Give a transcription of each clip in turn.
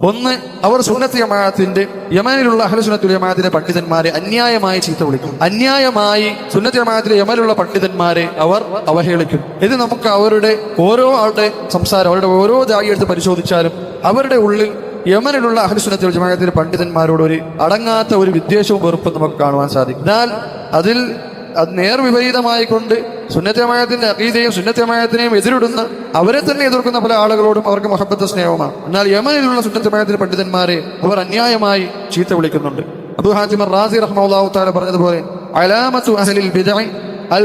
ഒന്ന് അവർ സുന്നത്ത് ജമാഅത്തിന്റെ യമനിലുള്ള അഹ്ലുസുന്നത്തുൽ ജമാഅത്തിന്റെ പണ്ഡിതന്മാരെ അന്യായമായി ചീത്ത വിളിക്കും. അന്യായമായി സുന്നത്ത് ജമാഅത്തിലെ യമനിലുള്ള പണ്ഡിതന്മാരെ അവർ അവഹേളിക്കും. ഇത് നമുക്ക് അവരുടെ ഓരോ ആളുടെ സംസാരം അവരുടെ ഓരോ ജാതി എടുത്ത് പരിശോധിച്ചാലും അവരുടെ ഉള്ളിൽ യമനിലുള്ള അഹ്ലുസുന്നത്തുൽ ജമാഅത്തിന്റെ പണ്ഡിതന്മാരോട് ഒരു അടങ്ങാത്ത ഒരു വിദ്വേഷവും വെറുപ്പും നമുക്ക് കാണുവാൻ സാധിക്കും. എന്നാൽ അതിൽ അത് നേർവിപരീതമായി കൊണ്ട് സുന്നത്തമായത്തിന്റെ അഖീദയും സുന്നത്തമായത്തിനെയും എതിരിടുന്ന അവരെ തന്നെ എതിർക്കുന്ന പല ആളുകളോടും അവർക്ക് മഹബത്ത് സ്നേഹമാണ്. എന്നാൽ യമനിലുള്ള സുന്നത്തമായത്തിന്റെ പണ്ഡിതന്മാരെ അവർ അന്യായമായി ചീത്ത വിളിക്കുന്നുണ്ട്. അബു ഹാജിമർ റാസി റഹ്മാഹു താല പറഞ്ഞതുപോലെ അലാമത്തു അഹലിൽ അൽ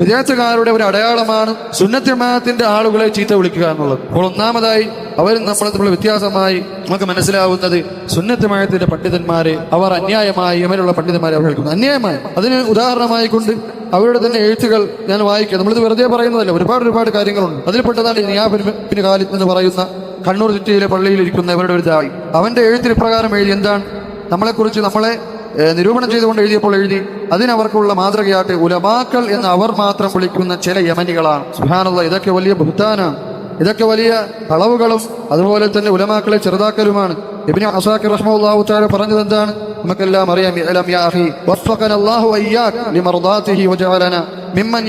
വിദ്യാർത്ഥിക്കാരുടെ ഒരു അടയാളമാണ് സുന്നത്യമാനത്തിന്റെ ആളുകളെ ചീത്ത വിളിക്കുക എന്നുള്ളത്. അപ്പോൾ ഒന്നാമതായി അവരും നമ്മൾ തമ്മിലുള്ള വ്യത്യാസമായി നമുക്ക് മനസ്സിലാവുന്നത് സുന്നത്തമായത്തിന്റെ പണ്ഡിതന്മാരെ അവർ അന്യായമായി യമനുള്ള പണ്ഡിതന്മാരെ അവർ കേൾക്കുന്നു. അന്യായമായി. അതിന് ഉദാഹരണമായി കൊണ്ട് അവരുടെ തന്നെ എഴുത്തുകൾ ഞാൻ വായിക്കുക നമ്മളിത് വെറുതെ പറയുന്നതല്ല. ഒരുപാട് ഒരുപാട് കാര്യങ്ങളുണ്ട്. അതിൽപ്പെട്ടതാണ് നിയാബിന് കാലിദ് എന്ന് പറയുന്ന കണ്ണൂർ സിറ്റിയിലെ പള്ളിയിൽ ഇരിക്കുന്ന ഇവരുടെ ഒരു ദായി അവന്റെ എഴുത്തിൽ പ്രകാരം എഴുതി എന്താണ്? നമ്മളെക്കുറിച്ച് നമ്മളെ നിരൂപണം ചെയ്തുകൊണ്ട് എഴുതിയപ്പോൾ എഴുതി അതിനവർക്കുള്ള മാതൃകയായിട്ട് ഉലമാക്കൾ എന്ന് അവർ മാത്രം വിളിക്കുന്ന ചില യമനികളാണ്. സുഹാനുള്ള ഇതൊക്കെ വലിയ ബുദ്ധാനാണ് ഇതൊക്കെ വലിയ കളവുകളും അതുപോലെ തന്നെ ഉലമാക്കളെ ചെറുതാക്കലുമാണ്. ഇബ്നു അസാഖി തആല പറഞ്ഞത് എന്താണ്? നമുക്കെല്ലാം അറിയാം ഇഅലം യാ അഖി ലിമർദാതിഹി മിമ്മൻ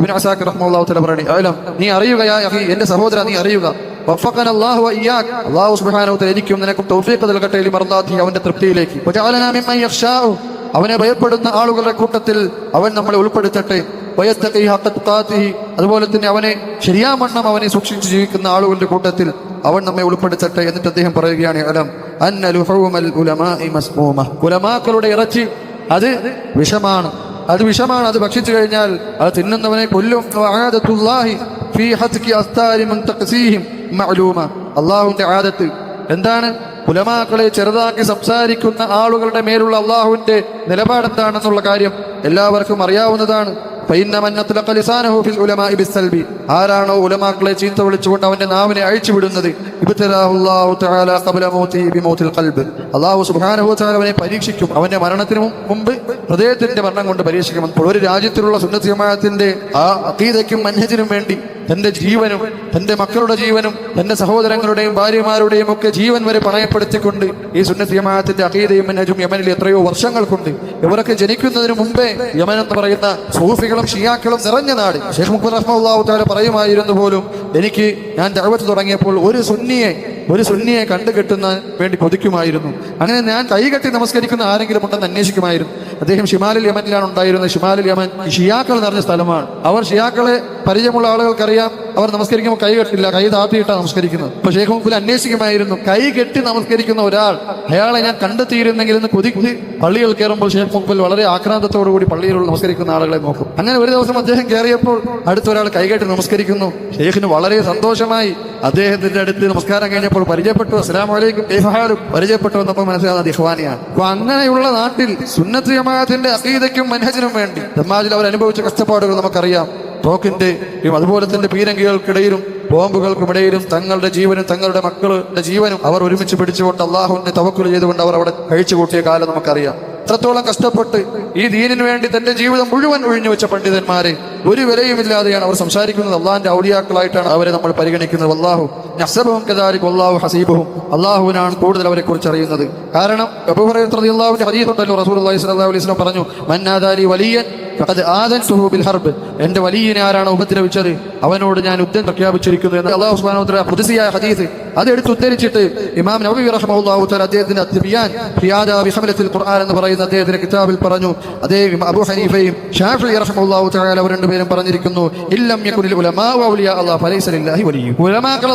ഇബ്നു നീ അറിയുക അഖി എന്റെ സഹോദര നീ അറിയുക. വഫഖന അല്ലാഹു വഇയ്യാക് അല്ലാഹു സുബ്ഹാനഹു തആല എനിക്കും നിനക്കും തൗഫീഖ് നൽകട്ടെ മർദാതി അവന്റെ തൃപ്തിയിലേക്ക്. വജഅലനാ മിമ്മൻ യഖ്ഷാ അവനെ ഭയപ്പെടുന്ന ആളുകളുടെ കൂട്ടത്തിൽ അവൻ നമ്മളെ ഉൾപ്പെടുത്തട്ടെ. വയത്തഖി ഹഖ തുഖാതിഹി അതുപോലെ തന്നെ അവനെ ശരിയാമണ്ണം അവനെ സൂക്ഷിച്ച് ജീവിക്കുന്ന ആളുകളുടെ കൂട്ടത്തിൽ അവൻ നമ്മെ ഉൾപ്പെടുത്തട്ടെ എന്നിട്ട് അദ്ദേഹം പറയുകയാണ് അലം ഉലമാക്കളുടെ ഇറച്ചി അത് വിഷമാണ്. അത് വിഷമാണ്. അത് ഭക്ഷിച്ചു കഴിഞ്ഞാൽ അത് തിന്നുന്നവനെ കൊല്ലും. അല്ലാഹുവിന്റെ ആദത്ത്. എന്താണ്? പുലമാക്കളെ ചെറുതാക്കി സംസാരിക്കുന്ന ആളുകളുടെ മേലുള്ള അള്ളാഹുവിന്റെ നിലപാടെന്താണെന്നുള്ള കാര്യം എല്ലാവർക്കും അറിയാവുന്നതാണ്. ആരാണോ ഉലമാക്കളെ ചീത്ത വിളിച്ചുകൊണ്ട് അവന്റെ നാവിനെ അഴിച്ചുവിടുന്നത്? അള്ളാഹു സുബാനുഭവനെ പരീക്ഷിക്കും. അവന്റെ മരണത്തിന് മുമ്പ് ഹൃദയത്തിന്റെ മരണം കൊണ്ട് പരീക്ഷിക്കും. അപ്പോൾ ഒരു രാജ്യത്തിലുള്ള സുന്നത്തിയമായത്തിന്റെ ആ അതീതയ്ക്കും മന്യത്തിനും വേണ്ടി തന്റെ ജീവനും തന്റെ മക്കളുടെ ജീവനും തന്റെ സഹോദരങ്ങളുടെയും ഭാര്യമാരുടെയും ഒക്കെ ജീവൻ വരെ പണയപ്പെടുത്തിക്കൊണ്ട് ഈ സുന്നത്തിയമായത്തിന്റെ അഖീദയും മന്നജും യമനിൽ എത്രയോ വർഷങ്ങൾ കൊണ്ട് ഇവരൊക്കെ ജനിക്കുന്നതിന് മുമ്പേ യമൻ എന്ന് പറയുന്ന സൂഫികളും ഷിയാക്കളും നിറഞ്ഞ നാട്. ഷെയ്ഖ് റഹ്മുല്ലാഹു താല പറയുമായിരുന്നു പോലും എനിക്ക് ഞാൻ ദഅവത്ത് തുടങ്ങിയപ്പോൾ ഒരു സുന്നിയെ ഒരു സുന്നിയെ കണ്ടുകെട്ടുന്ന വേണ്ടി കൊതിക്കുമായിരുന്നു. അങ്ങനെ ഞാൻ കൈകെട്ടി നമസ്കരിക്കുന്ന ആരെങ്കിലും ഉണ്ടെന്ന് അന്വേഷിക്കുമായിരുന്നു. അദ്ദേഹം ഷിമാലിൽ യമനിലാണ് ഉണ്ടായിരുന്നത്. ഷിമാലിൽ യമൻ ഷിയാക്കൾ നിറഞ്ഞ സ്ഥലമാണ്. അവർ ഷിയാക്കളെ പരിചയമുള്ള ആളുകൾക്കറിയാം. അവർ നമസ്കരിക്കുമ്പോൾ കൈ കെട്ടില്ല. കൈ താത്തിയിട്ടാണ് നമസ്കരിക്കുന്നത്. അപ്പൊ ഷേഖ് മുമ്പിൽ അന്വേഷിക്കുമായിരുന്നു. കൈ കെട്ടി നമസ്കരിക്കുന്ന ഒരാൾ അയാളെ ഞാൻ കണ്ടെത്തിയിരുന്നെങ്കിൽ എന്ന് കൊതിക്കുതി പള്ളികൾ കയറുമ്പോൾ ഷേഖ് മുമ്പിൽ വളരെ ആക്രാന്തത്തോടു കൂടി പള്ളിയിലുള്ള നമസ്കരിക്കുന്ന ആളുകളെ നോക്കും. അങ്ങനെ ഒരു ദിവസം അദ്ദേഹം കയറിയപ്പോൾ അടുത്തൊരാൾ കൈകെട്ടി നമസ്കരിക്കുന്നു. ഷേഖിന് വളരെ സന്തോഷമായി. അദ്ദേഹത്തിന്റെ അടുത്ത് നമസ്കാരം കഴിഞ്ഞപ്പോൾ പരിചയപ്പെട്ടു. അസ്സലാം വലൈക്കും പരിചയപ്പെട്ടു വന്നപ്പോൾ മനസ്സിലാകുന്നത് ഇഹ്വാനിയാണ് അപ്പൊ അങ്ങനെയുള്ള നാട്ടിൽ സുന്നത്ത് ജമാഅത്തിന്റെ അസീതയ്ക്കും മനഹജിനും വേണ്ടി ദമ്മാജിൽ അവർ അനുഭവിച്ച കഷ്ടപ്പാടുകൾ നമുക്കറിയാം. തോക്കിന്റെയും അതുപോലെ തന്നെ പീരങ്കികൾക്കിടയിലും ബോംബുകൾക്കുമിടയിലും തങ്ങളുടെ ജീവനും തങ്ങളുടെ മക്കളുടെ ജീവനും അവർ ഒരുമിച്ച് പിടിച്ചുകൊണ്ട് അള്ളാഹുവിനെ തവക്കുൽ ചെയ്തുകൊണ്ട് അവർ അവിടെ കഴിച്ചു കൂട്ടിയ കാലം നമുക്കറിയാം. എത്രത്തോളം കഷ്ടപ്പെട്ട് ഈ ദീനിന് വേണ്ടി തന്റെ ജീവിതം മുഴുവൻ ഒഴിഞ്ഞു വെച്ച പണ്ഡിതന്മാരെ ഒരു വിലയുമില്ലാതെയാണ് അവർ സംസാരിക്കുന്നത്. അള്ളാഹിന്റെ ഔലിയാക്കളായിട്ടാണ് അവരെ നമ്മൾ പരിഗണിക്കുന്നത്. അള്ളാഹു നസബവും കദാരിക്കും അള്ളാഹു ഹസീബും അള്ളാഹുവിനാണ് കൂടുതൽ അവരെ കുറിച്ച് അറിയുന്നത്. കാരണം അബൂഹുറൈഹുവിന്റെ ഹദീസുണ്ടല്ലോ. റസൂൽ അള്ളാഹി സ്വലാഹു അലൈഹി വസല്ലം പറഞ്ഞു മന്നാദാലി വലിയൻ ഹർബ്. എന്റെ വലിയനെ ആരാണ് ഉപദ്രവിച്ചത്? അവനോട് ഞാൻ യുദ്ധം പ്രഖ്യാപിച്ചിരിക്കുന്നു എന്ന് അള്ളാഹു തആല ഖുദ്സിയായ ഹദീസ്. അത് എടുത്ത് ഉദ്ധരിച്ചിട്ട് ഇമാം നബി തആല അദ്ദേഹത്തിന്റെ ഖുർആൻ എന്ന് പറയുന്ന അദ്ദേഹത്തിന്റെ കിതാബിൽ പറഞ്ഞു. അതേ അബു ഹനീഫയും ഷാഫി റഹ്മഹുല്ലാഹു തആല അവർ രണ്ടുപേരും പറഞ്ഞിരിക്കുന്നു ഇല്ലം യകുനിൽ ഉലമാ ഔലിയാ ഉലമാക്കൾ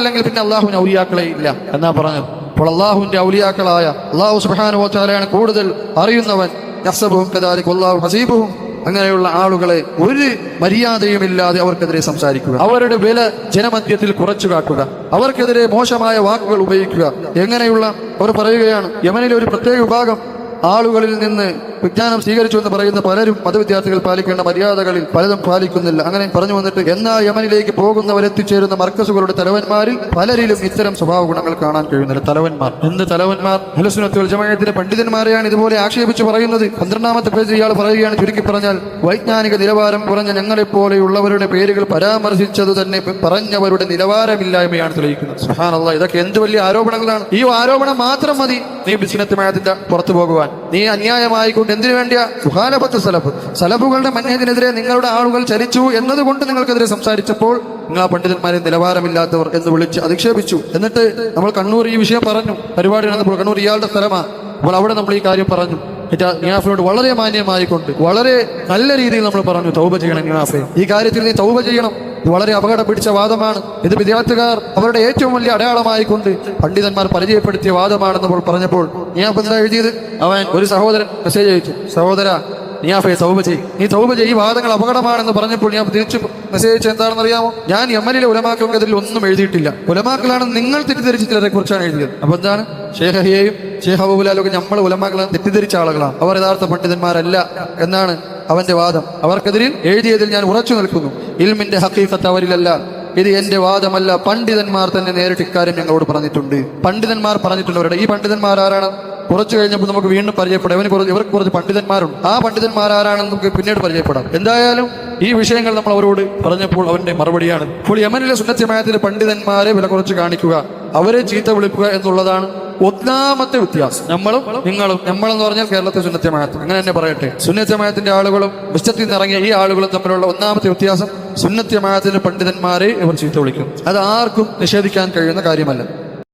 അല്ലെങ്കിൽ പിന്നെ ഔലിയാക്കളെ ഇല്ല. എന്നാ പറഞ്ഞത്? അപ്പോൾ അള്ളാഹുവിന്റെ ഔലിയാക്കളായ അള്ളാഹു സുബ്ഹാനഹു വ തആലയാണ് കൂടുതൽ അറിയുന്നവൻ. ഹസീബുഹും അങ്ങനെയുള്ള ആളുകളെ ഒരു മര്യാദയുമില്ലാതെ അവർക്കെതിരെ സംസാരിക്കുക. അവരുടെ വില ജനമധ്യത്തിൽ കുറച്ചു കാട്ടുക. അവർക്കെതിരെ മോശമായ വാക്കുകൾ ഉപയോഗിക്കുക. എങ്ങനെയുള്ള അവർ പറയുകയാണ് യമനിലെ ഒരു പ്രത്യേക വിഭാഗം ആളുകളിൽ നിന്ന് വിജ്ഞാനം സ്വീകരിച്ചു എന്ന് പറയുന്ന പലരും മതവിദ്യാർത്ഥികൾ പാലിക്കേണ്ട മര്യാദകളിൽ പലതും പാലിക്കുന്നില്ല. അങ്ങനെ പറഞ്ഞു വന്നിട്ട് എന്നാ യമനിലേക്ക് പോകുന്നവരെത്തിച്ചേരുന്ന മർക്കസുകളുടെ തലവന്മാരിൽ പലരിലും ഇത്തരം സ്വഭാവ ഗുണങ്ങൾ കാണാൻ കഴിയുന്നില്ല. തലവന്മാർ. എന്ത് തലവന്മാർ? ഹലസുനത്തുൽ ജമയത്തിന്റെ പണ്ഡിതന്മാരെയാണ് ഇതുപോലെ ആക്ഷേപിച്ച് പറയുന്നത്. പന്ത്രണ്ടാമത്തെ പേജിൽ ഇയാൾ പറയുകയാണ് ചുരുക്കി പറഞ്ഞാൽ വൈജ്ഞാനിക നിലവാരം കുറഞ്ഞ ഞങ്ങളെപ്പോലെയുള്ളവരുടെ പേരുകൾ പരാമർശിച്ചത് തന്നെ പറഞ്ഞവരുടെ നിലവാരമില്ലായ്മയാണ് തെളിയിക്കുന്നത്. സുഹാനല്ല ഇതൊക്കെ എന്ത് വലിയ ആരോപണങ്ങളാണ്. ഈ ആരോപണം മാത്രം മതി. നീ ബിസിനത്തുമായതിന്റെ പുറത്തു പോകുവാൻ. നീ അന്യായമായി കൊണ്ട് എന്തിനു വേണ്ടിയാ? സുഹാലപത്ത് സലഫ്. സലഫുകളുടെ മന്യത്തിനെതിരെ നിങ്ങളുടെ ആളുകൾ ചലിച്ചു എന്നതുകൊണ്ട് നിങ്ങൾക്കെതിരെ സംസാരിച്ചപ്പോൾ നിങ്ങൾ ആ പണ്ഡിതന്മാരെ നിലവാരമില്ലാത്തവർ എന്ന് വിളിച്ച് അധിക്ഷേപിച്ചു. എന്നിട്ട് നമ്മൾ കണ്ണൂർ ഈ വിഷയം പറഞ്ഞു. പരിപാടി നടന്നപ്പോൾ കണ്ണൂർ ഇയാളുടെ സ്ഥലമാണ് അപ്പോൾ അവിടെ നമ്മൾ ഈ കാര്യം പറഞ്ഞു. നിയാഫിനോട് വളരെ മാന്യമായിക്കൊണ്ട് വളരെ നല്ല രീതിയിൽ നമ്മൾ പറഞ്ഞു തൗബ ചെയ്യണം നിയാഫെ ഈ കാര്യത്തിൽ നീ തൗബ ചെയ്യണം. ഇത് വളരെ അപകടം പിടിച്ച വാദമാണ്. ഇത് വിദ്യാർത്ഥികാർ അവരുടെ ഏറ്റവും വലിയ അടയാളമായി കൊണ്ട് പണ്ഡിതന്മാർ പരിചയപ്പെടുത്തിയ വാദമാണെന്ന് പറഞ്ഞപ്പോൾ ഞാൻ എഴുതിയത്. അവൻ ഒരു സഹോദരൻ മെസ്സേജ് അയച്ചു. സഹോദര നിയാഫെ തൗബ ചെയ്യും. നീ തൗബ ചെയ്യും. ഈ വാദങ്ങൾ അപകടമാണെന്ന് പറഞ്ഞപ്പോൾ ഞാൻ തിരിച്ചു മെസ്സേജ് എന്താണെന്ന് അറിയാമോ ഞാൻ യമനിലെ അതിൽ ഒന്നും എഴുതിയിട്ടില്ല. ഉലമാക്കളാണ് നിങ്ങൾ തെറ്റിദ്ധരിച്ച ചിലരെ കുറിച്ചാണ് എഴുതിയത്. അപ്പൊ എന്താണ്? ഷേഖഹിയെയും ഷേഖ് അബൂബുലാലൊക്കെ നമ്മൾ ഉലമാക്കളാണ് തെറ്റിദ്ധരിച്ച ആളുകളാണ്. അവർ യഥാർത്ഥ പണ്ഡിതന്മാരല്ല എന്നാണ് അവന്റെ വാദം. അവർക്കെതിരിൽ എഴുതിയതിൽ ഞാൻ ഉറച്ചു നിൽക്കുന്നു. ഇൽമിന്റെ ഹക്കീഫത്ത് അവരിലല്ല. ഇത് എന്റെ വാദമല്ല. പണ്ഡിതന്മാർ തന്നെ നേരിട്ട് ഇക്കാര്യം ഞങ്ങളോട് പറഞ്ഞിട്ടുണ്ട്. പണ്ഡിതന്മാർ പറഞ്ഞിട്ടുള്ളവരുടെ ഈ പണ്ഡിതന്മാർ ആരാണ് കുറച്ചു കഴിഞ്ഞപ്പോൾ നമുക്ക് വീണ്ടും പരിചയപ്പെടാം. ഇവന് കുറച്ച് ഇവർക്ക് കുറച്ച് പണ്ഡിതന്മാരുണ്ട്. ആ പണ്ഡിതന്മാർ ആരാണെന്ന് നമുക്ക് പിന്നീട് പരിചയപ്പെടാം. എന്തായാലും ഈ വിഷയങ്ങൾ നമ്മൾ അവരോട് പറഞ്ഞപ്പോൾ അവന്റെ മറുപടിയാണ്. ഇപ്പോൾ യമനിലെ സുന്നത്യമായത്തിലെ പണ്ഡിതന്മാരെ വില കുറച്ച് കാണിക്കുക അവരെ ചീത്ത വിളിക്കുക എന്നുള്ളതാണ് ഒന്നാമത്തെ വ്യത്യാസം. നമ്മളും നിങ്ങളും നമ്മളെന്ന് പറഞ്ഞാൽ കേരളത്തെ സുന്നത്യമായത്ത് അങ്ങനെ തന്നെ പറയട്ടെ. സുന്നത്യമായത്തിന്റെ ആളുകളും വിശ്വത്തിൽ നിന്ന് ഇറങ്ങിയ ഈ ആളുകളും തമ്മിലുള്ള ഒന്നാമത്തെ വ്യത്യാസം സുന്നത്യമായത്തിന്റെ പണ്ഡിതന്മാരെ ഇവർ ചീത്ത വിളിക്കും. അത് ആർക്കും നിഷേധിക്കാൻ കഴിയുന്ന കാര്യമല്ല.